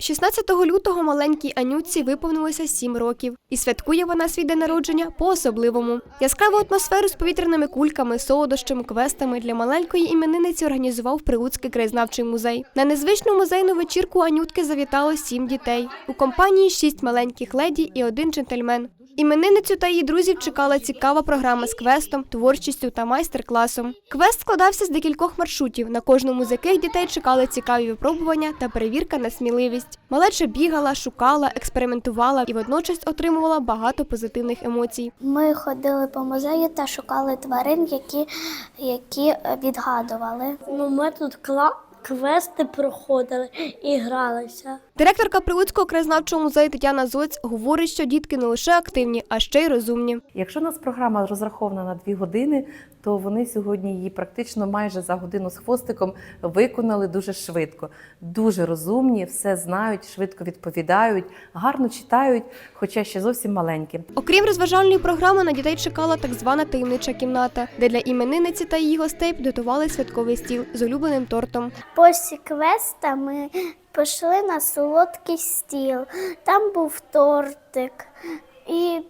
16 лютого маленькій Анюці виповнилося 7 років, і святкує вона свій день народження по-особливому. Яскраву атмосферу з повітряними кульками, солодощами, квестами для маленької іменинниці організував Прилуцький краєзнавчий музей. На незвичну музейну вечірку Анютки завітало сім дітей. У компанії шість маленьких леді і один джентльмен. Іменинницю та її друзів чекала цікава програма з квестом, творчістю та майстер-класом. Квест складався з декількох маршрутів, на кожному з яких дітей чекали цікаві випробування та перевірка на сміливість. Малеча бігала, шукала, експериментувала і водночас отримувала багато позитивних емоцій. Ми ходили по музею та шукали тварин, які, які відгадували. Ну, ми тут кла- квести проходили і гралися. Директорка Прилуцького краєзнавчого музею Тетяна Зоць говорить, що дітки не лише активні, а ще й розумні. Якщо у нас програма розрахована на дві години, то вони сьогодні її практично майже за годину з хвостиком виконали дуже швидко. Дуже розумні, все знають, швидко відповідають, гарно читають, хоча ще зовсім маленькі. Окрім розважальної програми, на дітей чекала так звана таємнича кімната, де для іменинниці та її гостей підготували святковий стіл з улюбленим тортом. Після квеста ми пішли на солодкий стіл. Там був тортик, і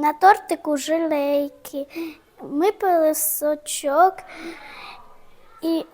на тортику жилейки. Ми сочок і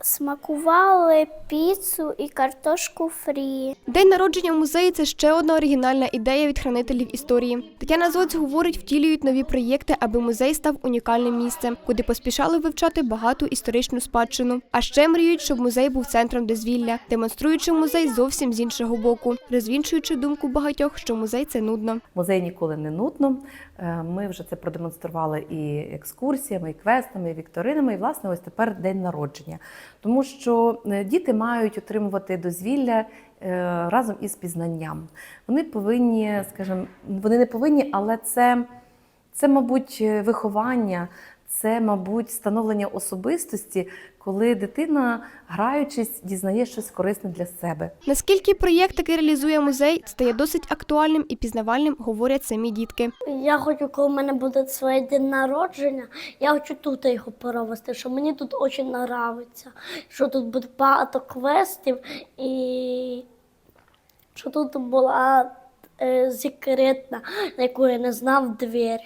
смакували піцу і картошку фрі. День народження в музеї це ще одна оригінальна ідея від хранителів історії. Тетяна Зоць говорить, втілюють нові проєкти, аби музей став унікальним місцем, куди поспішали вивчати багату історичну спадщину. А ще мріють, щоб музей був центром дозвілля, демонструючи музей зовсім з іншого боку, розвінчуючи думку багатьох, що музей це нудно. Музей ніколи не нудно. Е, Ми вже це продемонстрували і екскурсіями, і квестами, і вікторинами. І власне ось тепер день народження. Тому що е, діти мають отримувати дозвілля е, разом із пізнанням. Вони повинні, скажімо, вони не повинні, але це, це мабуть, виховання. Це, мабуть, становлення особистості, коли дитина, граючись, дізнає щось корисне для себе. Наскільки проєкт, який реалізує музей, стає досить актуальним і пізнавальним, говорять самі дітки. Я хочу, коли в мене буде своє день народження, я хочу тут його провести, що мені тут дуже подобається, що тут буде багато квестів і що тут була е, секретна, на яку я не знав двір.